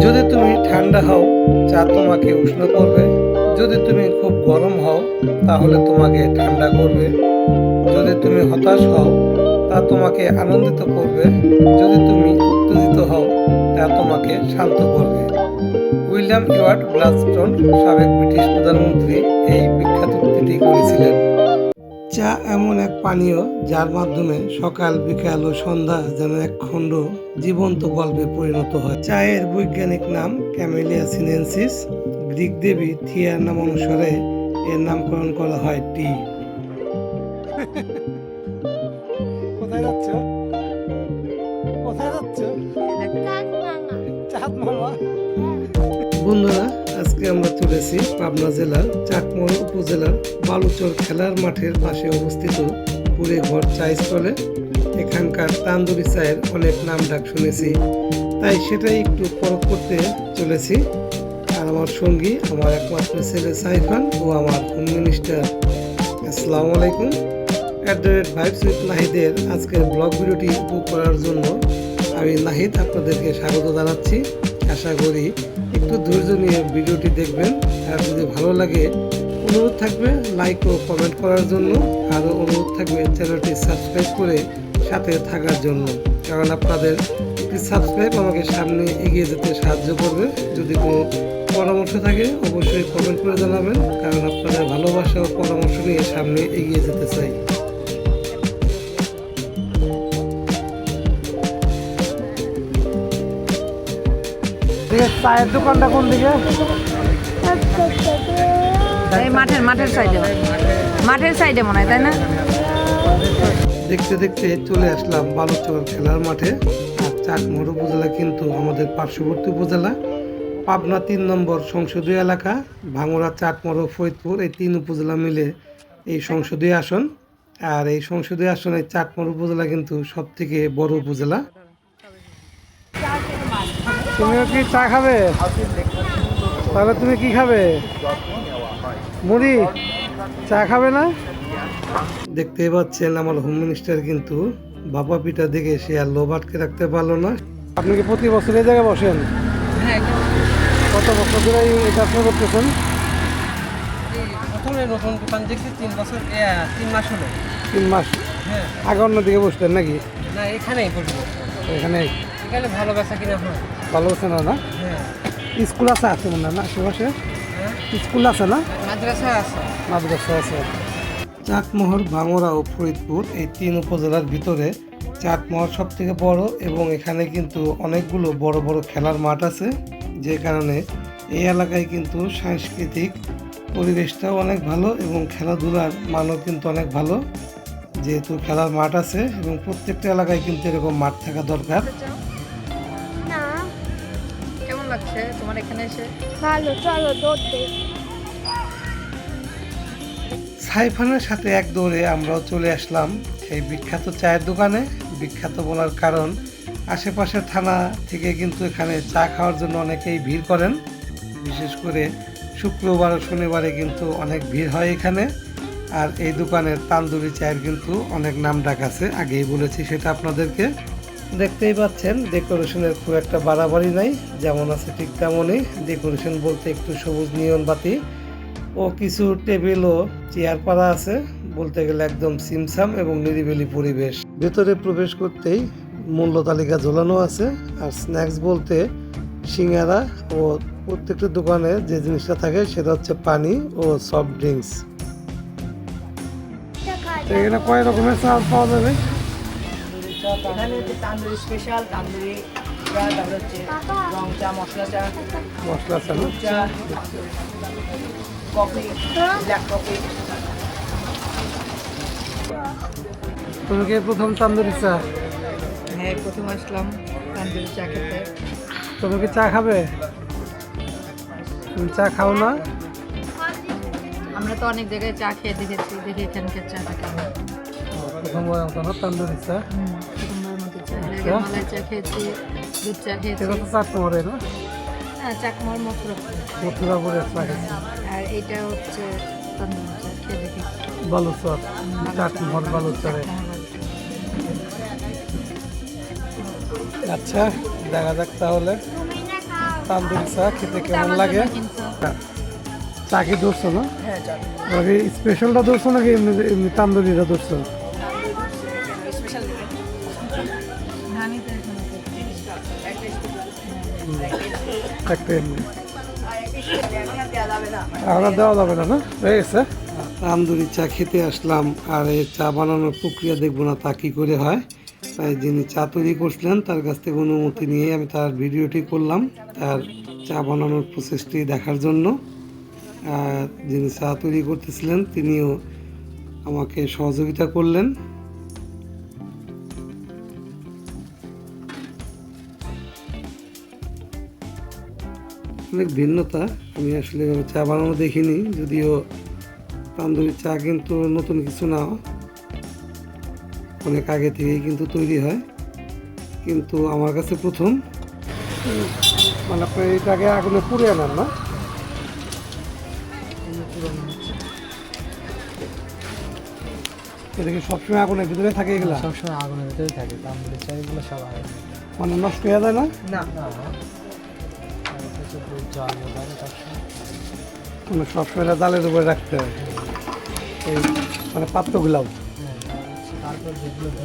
যদি তুমি ঠান্ডা হও, চা তোমাকে উষ্ণ করবে। যদি তুমি খুব গরম হও, তাহলে তোমাকে ঠান্ডা করবে। যদি তুমি হতাশ হও, তা তোমাকে আনন্দিত করবে। যদি তুমি উত্তেজিত হও, তা তোমাকে শান্ত করবে। উইলিয়াম ইওয়ার্ড গ্লাসটন সাবেক ব্রিটিশ প্রধানমন্ত্রী। চা এমন এক পানীয় যার মাধ্যমে সকাল, বিকাল ও সন্ধ্যা যেন এক খণ্ড জীবন্ত গল্পে পরিণত হয়। চায়ের বৈজ্ঞানিক নাম ক্যামেলিয়া সিনেন্সিস, গ্রিক দেবী থিয়ার নাম অনুসারে এর নামকরণ করা হয় টি। কোথায় যাচ্ছ? বন্ধুরা, আজকে আমরা চলেছি পাবনা জেলার চাকমোহর উপজেলার বালুচর খেলার মাঠের পাশে অবস্থিত পুরে ঘর চা স্টলে। এখানকার তান্দুরি চায়ের অনেক নাম ডাক শুনেছি। তাই সেটাই একটু পরখ করতে চলেছি আর আমার সঙ্গী, আমার একমাত্র ছেলে সাইফান ও আমার হোম মিনিস্টার। আসসালামু আলাইকুম। At the rate vibes with নাহিদের আজকের ব্লগ ভিডিওটি উপভোগ করার জন্য আমি নাহিদ আপনাদেরকে স্বাগত জানাচ্ছি। আশা করি একটু ধৈর্য নিয়ে ভিডিওটি দেখবেন। আর যদি ভালো লাগে, অনুরোধ থাকবে লাইক ও কমেন্ট করার জন্য। আরও অনুরোধ থাকবে চ্যানেলটি সাবস্ক্রাইব করে সাথে থাকার জন্য। কারণ আপনাদের একটি সাবস্ক্রাইব আমাকে সামনে এগিয়ে যেতে সাহায্য করবে। যদি কোনো পরামর্শ থাকে, অবশ্যই কমেন্ট করে জানাবেন। কারণ আপনাদের ভালোবাসা ও পরামর্শ নিয়ে সামনে এগিয়ে যেতে চাই। চায়ের দোকানটা কোন দিকে? এই মাঠের মাঠের সাইডে। মাঠের সাইডে মনে হয় তাই না? দেখতে দেখতে চলে আসলাম বালুচর খেলার মাঠে। আর চাকমোহর উপজেলা কিন্তু আমাদের পার্শ্ববর্তী উপজেলা। পাবনা তিন নম্বর সংসদীয় এলাকা ভাঙড়া চাটমোড় ফরিদপুর এই তিন উপজেলা মিলে এই সংসদীয় আসন। আর এই সংসদীয় আসনে চাটমোড় উপজেলা কিন্তু সব থেকে বড় উপজেলা। তুমিও কি চা খাবে? তাহলে তুমি কি খাবে? মুড়ি? চা খাবে না? দেখতেই পাচ্ছেন আমার হোম মিনিস্টার কিন্তু বাবা পিঠা দেখে সে আর লোভ আটকে রাখতে পারল না। আপনি কি প্রতি বছর এই জায়গায় বসেন? কত বছর ধরে এই ব্যবসা করতেছেন? প্রথমে নতুন দোকান দেখছি তিন বছর তিন মাস হলো। তিন মাস। হ্যাঁ। আগে অন্যদিকে বসতেন নাকি? না এখানেই করব এখানে ভালো বেচা কিনা হয়। ভালো না না? হ্যাঁ। স্কুল আছে আছে মনে না আশেপাশে? হ্যাঁ? স্কুল আছে না? মাদ্রাসা আছে। মাদ্রাসা আছে। চাটমোহর ভাঙড়া ও ফরিদপুর এই তিন উপজেলার ভিতরে চাটমোহর সব থেকে বড় এবং এখানে কিন্তু অনেকগুলো বড় বড় খেলার মাঠ আছে যে কারণে এই এলাকায় কিন্তু সাংস্কৃতিক পরিবেশটাও অনেক ভালো এবং খেলাধুলার মানও কিন্তু অনেক ভালো। যেহেতু খেলার মাঠ আছে এবং প্রত্যেকটা এলাকায় কিন্তু এরকম মাঠ থাকা দরকার। লাগছে তোমার এখানে এসে? ভালো চলো দৌড়তে। সাইফানের সাথে এক দৌড়ে আমরাও চলে আসলাম সেই বিখ্যাত চায়ের দোকানে। বিখ্যাত বলার কারণ আশেপাশের থানা থেকে কিন্তু এখানে চা খাওয়ার জন্য অনেকেই ভিড় করেন। বিশেষ করে শুক্রবার ও শনিবারে কিন্তু অনেক ভিড় হয় এখানে। আর এই দোকানের তান্দুরি চায়ের কিন্তু অনেক নাম ডাক আছে আগেই বলেছি সেটা আপনাদেরকে। দেখতেই পাচ্ছেন ডেকোরেশনের খুব একটা বাড়াবাড়ি নাই যেমন আছে ঠিক তেমনই। ডেকোরেশন বলতে একটু সবুজ নিয়ন বাতি ও কিছু টেবিল ও চেয়ার পাড়া আছে বলতে গেলে একদম সিমসাম এবং নিরিবিলি পরিবেশ। ভেতরে প্রবেশ করতেই মূল্য তালিকা ঝোলানো আছে আর স্ন্যাক্স বলতে সিঙ্গারা ও প্রত্যেকটা দোকানে যে জিনিসটা থাকে সেটা হচ্ছে পানি ও সফট ড্রিঙ্কস এখানে কয় রকমের চাল পাওয়া যাবে? এখানে হচ্ছে তান্দুরি স্পেশাল তান্দুরি চা তারপরে হচ্ছে রং চা মশলা চা মশলা চা। না? চা কফি ব্ল্যাক কফি তুমি কি প্রথম তান্দুরি চা? হ্যাঁ প্রথম আসলাম তান্দুরি চা খেতে। তুমি কি চা খাবে? তুমি চা খাও না? আমরা তো অনেক জায়গায় চা খেয়ে দেখেছি দেখি এখানকার চাটা কেমন। প্রথমবার তান্দুরি চা। মালাই চা খেয়েছি দুধ চা খেয়েছি সেটা তো চার না? হ্যাঁ চাকমার মথুরা। মথুরাপুরের চা খাচ্ছি আর এইটা হচ্ছে তন্দুরি চা খেয়ে দেখি। বালুচর চাটমোহর বালুচরে আচ্ছা দেখা যাক তাহলে। তান্দুরি চা খেতে কেমন লাগে? চা কি ধরছো না? হ্যাঁ স্পেশালটা ধরছো নাকি এমনি এমনি তান্দুরিটা ধরছো? আমি তো এখানে দেখছি। একটা এমনি এখন আর দেওয়া যাবে না দেওয়া যাবে না? না হয়ে গেছে? তান্দুরি চা খেতে আসলাম আর এই চা বানানোর প্রক্রিয়া দেখব না তা কী করে হয়। তাই যিনি চা তৈরি করছিলেন তার কাছ থেকে অনুমতি নিয়ে আমি তার ভিডিওটি করলাম তার চা বানানোর প্রসেসটি দেখার জন্য। আর যিনি চা তৈরি করতেছিলেন তিনিও আমাকে সহযোগিতা করলেন। অনেক ভিন্নতা। আমি আসলে চা বানানো দেখিনি যদিও তান্দুরি চা কিন্তু নতুন কিছু না। অনেক আগে থেকেই কিন্তু তৈরি হয়। কিন্তু আমার কাছে প্রথম। মানে আপনি এটাকে আগুনে পুড়ে আনেন না? এটা কি সবসময় আগুনের ভিতরে থাকে এগুলা? সবসময় আগুনের ভিতরে থাকে তান্দুরি চাইগুলো সব আগুনের মানে নষ্ট হয়ে যায় না না। মানে সবসময় এটা জালের উপরে রাখতে হয়। এই মানে পাত্রগুলাও। হ্যাঁ দুধ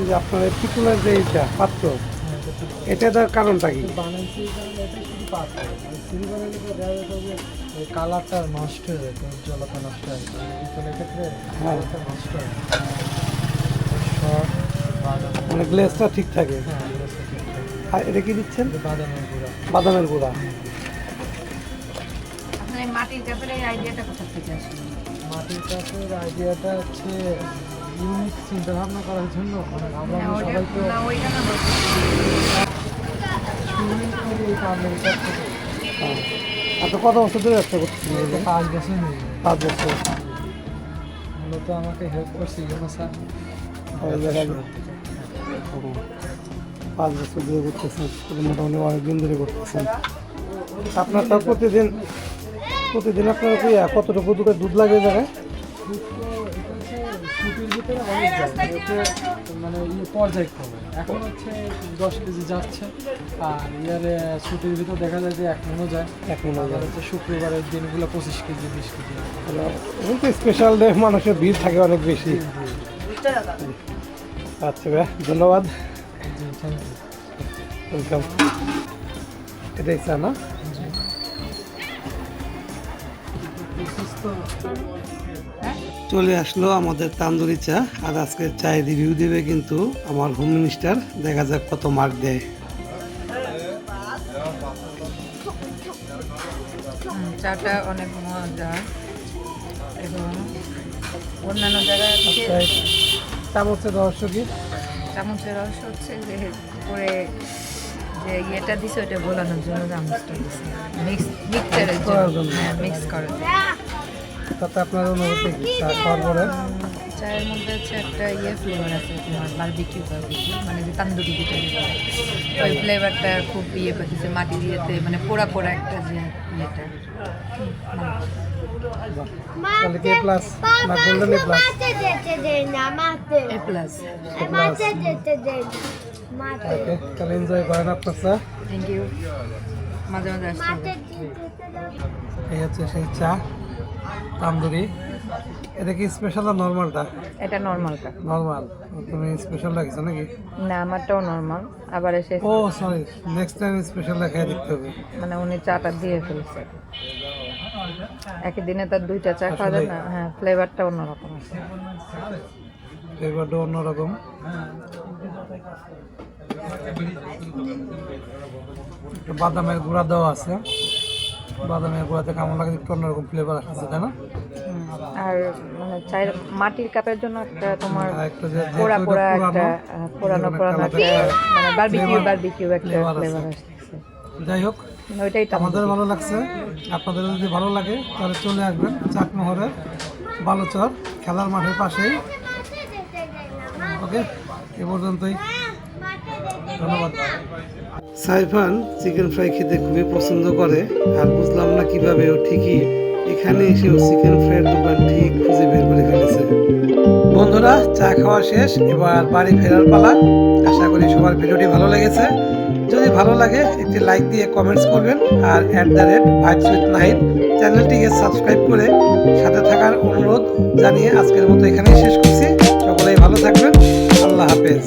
যে আপনার পিতলের যে পাত্র হ্যাঁ এটা কারণটা কি? এটা পাত্র। তো দেখা যেত যে ওই কালারটা নষ্ট হয়ে যেত উজ্জ্বলতা নষ্ট হয়ে পিতলের ক্ষেত্রে নষ্ট হয়ে সব বাদাম মানে গ্লেসটা ঠিক থাকে। হ্যাঁ ঠিক থাকে। আর এটা কি দিচ্ছেন? বাদামের গুঁড়া। বাদামের গুঁড়া। মাটির কাপের আইডিয়াটা কোথা থেকে আসলো? মাটির কাপের আইডিয়াটা হচ্ছে ইউনিক চিন্তা করার জন্য। মানে আমরা সবাই তো। আপনি কত বছর ধরে ব্যবসা করতেছেন এই যে পাঁচ বছর পাঁচ বছর। মূলত আমাকে হেল্প করছে ইউনো স্যার। ওই পাঁচ বছর ধরে করতেছেন মোটামুটি অনেকদিন ধরে করতেছেন। আপনার তো প্রতিদিন প্রতিদিন আপনার কতটুকু দুধের দুধ লাগে যায় হচ্ছে মানে ইয়ে পর্যায়ক্রমে। এখন হচ্ছে দশ কেজি যাচ্ছে আর ইয়ারে ছুটির ভিতর দেখা যায় যে এক মনও যায়। এক মনে আর হয় হচ্ছে শুক্রবারের দিনগুলো পঁচিশ কেজি বিশ কেজি। স্পেশাল ডে মানুষের ভিড় থাকে অনেক বেশি। আচ্ছা ভাই ধন্যবাদ। ওয়েলকাম এটাই চা না? চলে আসলো আমাদের তান্দুরি চা আর আজকে চায়ের রিভিউ দেবে কিন্তু আমার হোম মিনিস্টার দেখা যাক কত মার্ক দেয়। চাটা অনেক মজা এবং অন্যান্য জায়গায় তাই চামচের রহস্য কি? চামচের রস হচ্ছে যে করে যে ইয়েটা দিছে ওটা গোলানোর জন্য চামচটা দিছে। মিক্স জন্য। জন্য। হ্যাঁ মিক্স করার তাতে আপনার অনুভূতি চা খাওয়ার পরে চায়ের মধ্যে হচ্ছে একটা ইয়ে ফ্লেভার আছে তোমার বারবিকিউ বারবিকিউ মানে যে তান্দুরি যেটা। ওই ফ্লেভারটা খুব ইয়ে করতেছে মাটি দিয়েতে মানে পোড়া পোড়া একটা যে ইয়েটা। তাহলে কি প্লাস না গোল্ডেন প্লাস মাতে যেতে দেয় না মাতে এ প্লাস মাতে যেতে দেয় না মাতে তাহলে এনজয় করেন আপনার চা থ্যাংক ইউ মাঝে মাঝে দাও এই হচ্ছে সেই চা তান্দুরি এটা কি। স্পেশাল আর নর্মালটা এটা নর্মালটা নর্মাল তুমি স্পেশাল লাগছে নাকি না আমারটাও নর্মাল আবার এসে ও সরি নেক্সট টাইম স্পেশাল খেয়ে দেখতে হবে? মানে উনি চাটা দিয়ে ফেলছে। একই দিনে তার দুইটা চা খাওয়া যায় না। হ্যাঁ ফ্লেভারটা অন্যরকম। আছে ফ্লেভারটা অন্যরকম। একটু বাদামের গুঁড়া দেওয়া আছে। বাদামের গুঁড়াতে কেমন লাগে? একটু অন্যরকম ফ্লেভার আসছে তাই না? আর মানে চায়ের মাটির কাপের জন্য একটা তোমার আর একটা যে পোড়া পোড়া একটা পুরানো, পোড়ানো পোড়ানো একটা একটা মানে বারবিকিউ বারবিকিউ একটা ফ্লেভার আসতেছে যাই হোক ওইটাই আমাদের ভালো লাগছে। আপনাদের যদি ভালো লাগে তাহলে চলে আসবেন চাটমোহরের বালুচর খেলার মাঠের পাশেই। ওকে এ পর্যন্তই। ধন্যবাদ। সাইফান চিকেন ফ্রাই খেতে খুবই পছন্দ করে আর বুঝলাম না কীভাবে ও ঠিকই এখানে এসেও চিকেন ফ্রাইয়ের দোকানটি খুঁজে বের করে ফেলেছে। বন্ধুরা, চা খাওয়া শেষ, এবার বাড়ি ফেরার পালা। আশা করি সবার ভিডিওটি ভালো লেগেছে। যদি ভালো লাগে, একটি লাইক দিয়ে কমেন্টস করবেন আর at the rate vibes with night চ্যানেলটিকে সাবস্ক্রাইব করে সাথে থাকার অনুরোধ জানিয়ে আজকের মতো এখানেই শেষ করছি। সকলেই ভালো থাকবেন। আল্লাহ হাফেজ।